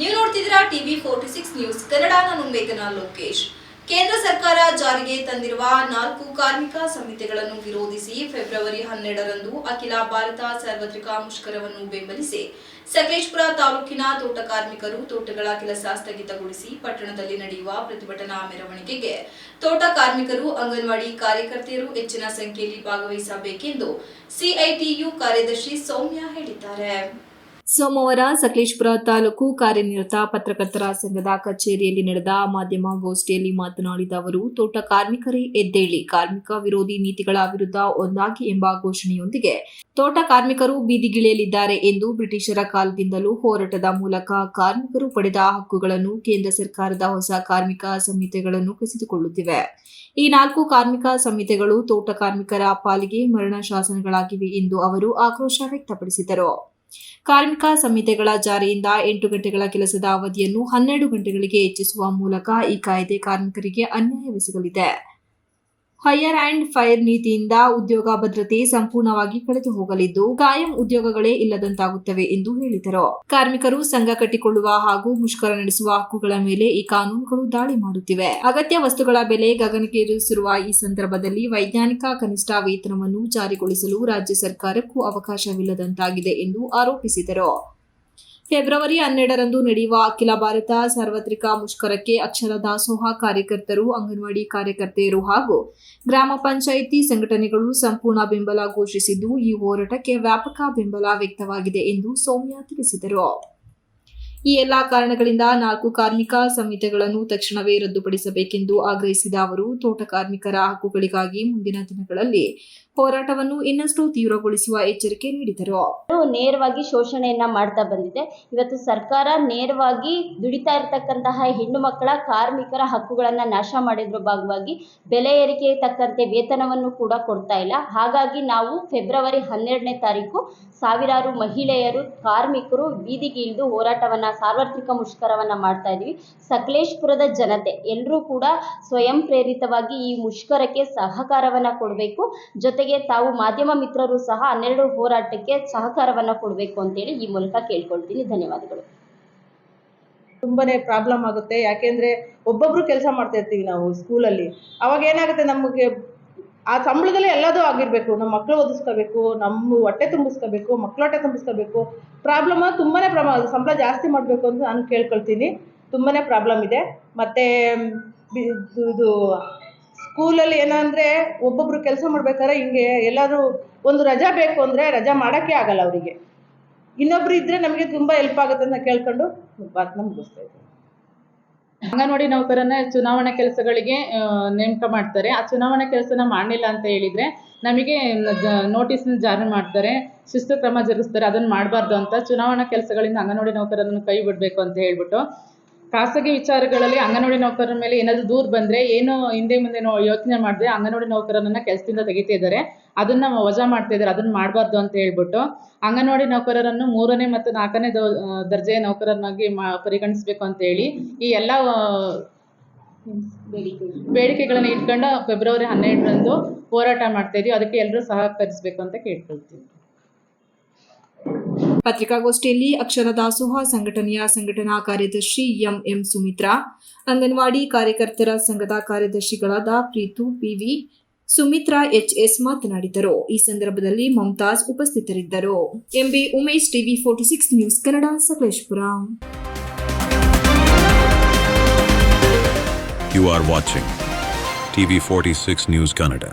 ನೀವು ನೋಡ್ತಿದ್ದೀರಾ TV forty six news, Kannada ನಾನು ಮೇಘನಾ ಲೋಕೇಶ್. ಕೇಂದ್ರ ಸರ್ಕಾರ ಜಾರಿಗೆ ತಂದಿರುವ ನಾಲ್ಕು ಕಾರ್ಮಿಕ ಸಂಹಿತೆಗಳನ್ನು ವಿರೋಧಿಸಿ ಫೆಬ್ರವರಿ ಹನ್ನೆರಡರಂದು ಅಖಿಲ ಭಾರತ ಸಾರ್ವತ್ರಿಕ ಮುಷ್ಕರವನ್ನು ಬೆಂಬಲಿಸಿ ಸಕಲೇಶ್ಪುರ ತಾಲೂಕಿನ ತೋಟ ಕಾರ್ಮಿಕರು ತೋಟಗಳ ಕೆಲಸ ಸ್ಥಗಿತಗೊಳಿಸಿ ಪಟ್ಟಣದಲ್ಲಿ ನಡೆಯುವ ಪ್ರತಿಭಟನಾ ಮೆರವಣಿಗೆಗೆ ತೋಟ ಕಾರ್ಮಿಕರು, ಅಂಗನವಾಡಿ ಕಾರ್ಯಕರ್ತೆಯರು ಹೆಚ್ಚಿನ ಸಂಖ್ಯೆಯಲ್ಲಿ ಭಾಗವಹಿಸಬೇಕೆಂದು ಸಿಐಟಿಯು ಕಾರ್ಯದರ್ಶಿ ಸೌಮ್ಯ ಹೇಳಿದ್ದಾರೆ. ಸೋಮವಾರ ಸಕಲೇಶ್ಪುರ ತಾಲೂಕು ಕಾರ್ಯನಿರತ ಪತ್ರಕರ್ತರ ಸಂಘದ ಕಚೇರಿಯಲ್ಲಿ ನಡೆದ ಮಾಧ್ಯಮ ಗೋಷ್ಠಿಯಲ್ಲಿ ಮಾತನಾಡಿದ ಅವರು, ತೋಟ ಕಾರ್ಮಿಕರೇ ಎದ್ದೇಳಿ, ಕಾರ್ಮಿಕ ವಿರೋಧಿ ನೀತಿಗಳ ವಿರುದ್ಧ ಒಂದಾಗಿ ಎಂಬ ಘೋಷಣೆಯೊಂದಿಗೆ ತೋಟ ಕಾರ್ಮಿಕರು ಬೀದಿಗಿಳಿಯಲಿದ್ದಾರೆ ಎಂದು ಬ್ರಿಟಿಷರ ಕಾಲದಿಂದಲೂ ಹೋರಾಟದ ಮೂಲಕ ಕಾರ್ಮಿಕರು ಪಡೆದ ಹಕ್ಕುಗಳನ್ನು ಕೇಂದ್ರ ಸರ್ಕಾರದ ಹೊಸ ಕಾರ್ಮಿಕ ಸಂಹಿತೆಗಳನ್ನು ಕಸಿದುಕೊಳ್ಳುತ್ತಿವೆ. ಈ ನಾಲ್ಕು ಕಾರ್ಮಿಕ ಸಂಹಿತೆಗಳು ತೋಟ ಕಾರ್ಮಿಕರ ಪಾಲಿಗೆ ಮರಣ ಶಾಸನಗಳಾಗಿವೆ ಎಂದು ಅವರು ಆಕ್ರೋಶ ವ್ಯಕ್ತಪಡಿಸಿದರು. ಕಾರ್ಮಿಕ ಸಂಹಿತೆಗಳ ಜಾರಿಯಿಂದ ಎಂಟು ಗಂಟೆಗಳ ಕೆಲಸದ ಅವಧಿಯನ್ನು ಹನ್ನೆರಡು ಗಂಟೆಗಳಿಗೆ ಹೆಚ್ಚಿಸುವ ಮೂಲಕ ಈ ಕಾಯ್ದೆ ಕಾರ್ಮಿಕರಿಗೆ ಅನ್ಯಾಯವೆಸಗಲಿದೆ. ಹೈಯರ್ ಅಂಡ್ ಫೈರ್ ನೀತಿಯಿಂದ ಉದ್ಯೋಗ ಭದ್ರತೆ ಸಂಪೂರ್ಣವಾಗಿ ಕಳೆದು ಹೋಗಲಿದ್ದು ಕಾಯಂ ಉದ್ಯೋಗಗಳೇ ಇಲ್ಲದಂತಾಗುತ್ತವೆ ಎಂದು ಹೇಳಿದರು. ಕಾರ್ಮಿಕರು ಸಂಘ ಕಟ್ಟಿಕೊಳ್ಳುವ ಹಾಗೂ ಮುಷ್ಕರ ನಡೆಸುವ ಹಕ್ಕುಗಳ ಮೇಲೆ ಈ ಕಾನೂನುಗಳು ದಾಳಿ ಮಾಡುತ್ತಿವೆ. ಅಗತ್ಯ ವಸ್ತುಗಳ ಬೆಲೆ ಗಗನಕ್ಕೇರಿಸಿರುವ ಈ ಸಂದರ್ಭದಲ್ಲಿ ವೈಜ್ಞಾನಿಕ ಕನಿಷ್ಠ ವೇತನವನ್ನು ಜಾರಿಗೊಳಿಸಲು ರಾಜ್ಯ ಸರ್ಕಾರಕ್ಕೂ ಅವಕಾಶವಿಲ್ಲದಂತಾಗಿದೆ ಎಂದು ಆರೋಪಿಸಿದರು. ಫೆಬ್ರವರಿ ಹನ್ನೆರಡರಂದು ನಡೆಯುವ ಅಖಿಲ ಭಾರತ ಸಾರ್ವತ್ರಿಕ ಮುಷ್ಕರಕ್ಕೆ ಅಕ್ಷರ ದಾಸೋಹ ಕಾರ್ಯಕರ್ತರು, ಅಂಗನವಾಡಿ ಕಾರ್ಯಕರ್ತೆಯರು ಹಾಗೂ ಗ್ರಾಮ ಪಂಚಾಯಿತಿ ಸಂಘಟನೆಗಳು ಸಂಪೂರ್ಣ ಬೆಂಬಲ ಘೋಷಿಸಿದ್ದು, ಈ ಹೋರಾಟಕ್ಕೆ ವ್ಯಾಪಕ ಬೆಂಬಲ ವ್ಯಕ್ತವಾಗಿದೆ ಎಂದು ಸೌಮ್ಯ ತಿಳಿಸಿದರು. ಈ ಎಲ್ಲಾ ಕಾರಣಗಳಿಂದ ನಾಲ್ಕು ಕಾರ್ಮಿಕ ಸಂಹಿತೆಗಳನ್ನು ತಕ್ಷಣವೇ ರದ್ದುಪಡಿಸಬೇಕೆಂದು ಆಗ್ರಹಿಸಿದ ಅವರು, ತೋಟ ಕಾರ್ಮಿಕರ ಹಕ್ಕುಗಳಿಗಾಗಿ ಮುಂದಿನ ದಿನಗಳಲ್ಲಿ ಹೋರಾಟವನ್ನು ಇನ್ನಷ್ಟು ತೀವ್ರಗೊಳಿಸುವ ಎಚ್ಚರಿಕೆ ನೀಡಿದರು. ನೇರವಾಗಿ ಶೋಷಣೆಯನ್ನ ಮಾಡ್ತಾ ಬಂದಿದೆ. ಇವತ್ತು ಸರ್ಕಾರ ನೇರವಾಗಿ ದುಡಿತಾ ಇರತಕ್ಕಂತಹ ಹೆಣ್ಣು ಮಕ್ಕಳ ಕಾರ್ಮಿಕರ ಹಕ್ಕುಗಳನ್ನ ನಾಶ ಮಾಡಿದ್ರ ಭಾಗವಾಗಿ ಬೆಲೆ ಏರಿಕೆ ತಕ್ಕಂತೆ ವೇತನವನ್ನು ಕೂಡ ಕೊಡ್ತಾ ಇಲ್ಲ. ಹಾಗಾಗಿ ನಾವು ಫೆಬ್ರವರಿ ಹನ್ನೆರಡನೇ ತಾರೀಕು ಸಾವಿರಾರು ಮಹಿಳೆಯರು, ಕಾರ್ಮಿಕರು ಬೀದಿಗೆ ಇಳಿದು ಹೋರಾಟವನ್ನ, ಸಾರ್ವತ್ರಿಕ ಮುಷ್ಕರವನ್ನ ಮಾಡ್ತಾ ಇದೀವಿ ಸಕಲೇಶ್ಪುರದ ಜನತೆ ಎಲ್ಲರೂ ಕೂಡ ಸ್ವಯಂ ಪ್ರೇರಿತವಾಗಿ ಈ ಮುಷ್ಕರಕ್ಕೆ ಸಹಕಾರವನ್ನ ಕೊಡಬೇಕು. ಜೊತೆಗೆ ತಾವು ಮಾಧ್ಯಮ ಮಿತ್ರರು ಸಹ ಹನ್ನೆರಡು ಹೋರಾಟಕ್ಕೆ ಸಹಕಾರವನ್ನು ಕೊಡಬೇಕು ಅಂತೇಳಿ ಈ ಮೂಲಕ ಕೇಳ್ಕೊಳ್ತೀನಿ. ಧನ್ಯವಾದಗಳು. ತುಂಬಾನೇ ಪ್ರಾಬ್ಲಮ್ ಆಗುತ್ತೆ. ಯಾಕೆಂದ್ರೆ ಒಬ್ಬೊಬ್ರು ಕೆಲಸ ಮಾಡ್ತಾ ಇರ್ತೀವಿ ನಾವು ಸ್ಕೂಲಲ್ಲಿ. ಅವಾಗ ಏನಾಗುತ್ತೆ ನಮಗೆ ಆ ಸಂಬಳದಲ್ಲೇ ಎಲ್ಲದೂ ಆಗಿರಬೇಕು. ನಮ್ಮ ಮಕ್ಕಳು ಓದಿಸ್ಕೋಬೇಕು, ನಮ್ಮ ಹೊಟ್ಟೆ ತುಂಬಿಸ್ಕೋಬೇಕು, ಮಕ್ಳು ಹೊಟ್ಟೆ ತುಂಬಿಸ್ಕೋಬೇಕು. ಪ್ರಾಬ್ಲಮ್ ತುಂಬಾನೇ ಪ್ರಮಾ ಸಂಬಳ ಜಾಸ್ತಿ ಮಾಡಬೇಕು ಅಂತ ನಾನು ಕೇಳ್ಕೊಳ್ತೀನಿ. ತುಂಬಾನೇ ಪ್ರಾಬ್ಲಮ್ ಇದೆ. ಮತ್ತೆ ಇದು ಸ್ಕೂಲಲ್ಲಿ ಏನಂದ್ರೆ ಒಬ್ಬೊಬ್ರು ಕೆಲಸ ಮಾಡ್ಬೇಕಾದ್ರೆ ಹಿಂಗೆ ಎಲ್ಲಾದರೂ ಒಂದು ರಜಾ ಬೇಕು ಅಂದರೆ ರಜಾ ಮಾಡೋಕ್ಕೆ ಆಗಲ್ಲ ಅವರಿಗೆ. ಇನ್ನೊಬ್ರು ಇದ್ದರೆ ನಮಗೆ ತುಂಬ ಹೆಲ್ಪ್ ಆಗುತ್ತೆ ಅಂತ ಕೇಳ್ಕೊಂಡು ಮಾತನ್ನ ಮುಗಿಸ್ತಾ ಇದ್ದೀನಿ ಅಂಗನವಾಡಿ ನೌಕರನ್ನ ಚುನಾವಣಾ ಕೆಲಸಗಳಿಗೆ ನೇಮಕ ಮಾಡ್ತಾರೆ. ಆ ಚುನಾವಣಾ ಕೆಲಸನ ಮಾಡಲಿಲ್ಲ ಅಂತ ಹೇಳಿದ್ರೆ ನಮಗೆ ನೋಟಿಸ್ನ ಜಾರಿ ಮಾಡ್ತಾರೆ, ಶಿಸ್ತು ಕ್ರಮ ಜರುಗಿಸ್ತಾರೆ, ಅದನ್ನು ಮಾಡಬಾರ್ದು ಅಂತ ಚುನಾವಣಾ ಕೆಲಸಗಳಿಂದ ಅಂಗನವಾಡಿ ನೌಕರರನ್ನು ಕೈ ಬಿಡಬೇಕು ಅಂತ ಹೇಳ್ಬಿಟ್ಟು ಖಾಸಗಿ ವಿಚಾರಗಳಲ್ಲಿ ಅಂಗನವಾಡಿ ನೌಕರರ ಮೇಲೆ ಏನಾದರೂ ದೂರು ಬಂದರೆ ಏನು ಹಿಂದೆ ಮುಂದೆ ನೋ ಯೋಚನೆ ಮಾಡಿದ್ರೆ ಅಂಗನವಾಡಿ ನೌಕರರನ್ನ ಕೆಲಸದಿಂದ ತೆಗಿತಾ ಇದ್ದಾರೆ. ಅದನ್ನು ವಜಾ ಮಾಡ್ತಾ ಇದ್ದಾರೆ. ಅದನ್ನು ಮಾಡಬಾರ್ದು ಅಂತ ಹೇಳ್ಬಿಟ್ಟು ಅಂಗನವಾಡಿ ನೌಕರರನ್ನು ಮೂರನೇ ಮತ್ತು ನಾಲ್ಕನೇ ದರ್ಜೆಯ ನೌಕರರನ್ನಾಗಿ ಮಾ, ಪರಿಗಣಿಸಬೇಕು ಅಂತ ಹೇಳಿ ಈ ಎಲ್ಲ ಬೇಡಿಕೆಗಳನ್ನು ಇಟ್ಕೊಂಡು ಫೆಬ್ರವರಿ ಹನ್ನೆರಡರಂದು ಹೋರಾಟ ಮಾಡ್ತಾ ಇದೀವಿ. ಅದಕ್ಕೆ ಎಲ್ಲರೂ ಸಹಕರಿಸಬೇಕು ಅಂತ ಕೇಳ್ಕೊಳ್ತೀವಿ ಪತ್ರಿಕಾಗೋಷ್ಠಿಯಲ್ಲಿ ಅಕ್ಷರ ದಾಸೋಹ ಸಂಘಟನೆಯ ಸಂಘಟನಾ ಕಾರ್ಯದರ್ಶಿ ಎಂ ಎಂ ಸುಮಿತ್ರಾ, ಅಂಗನವಾಡಿ ಕಾರ್ಯಕರ್ತರ ಸಂಘದ ಕಾರ್ಯದರ್ಶಿಗಳಾದ ಪ್ರೀತು, ಪಿವಿ ಸುಮಿತ್ರಾ, ಎಚ್ಎಸ್ ಮಾತನಾಡಿದರು. ಈ ಸಂದರ್ಭದಲ್ಲಿ ಮಮತಾಜ್ ಉಪಸ್ಥಿತರಿದ್ದರು. MB Umesh, TV forty six news Kannada, Sakleshpur. You are watching TV46 News Kannada.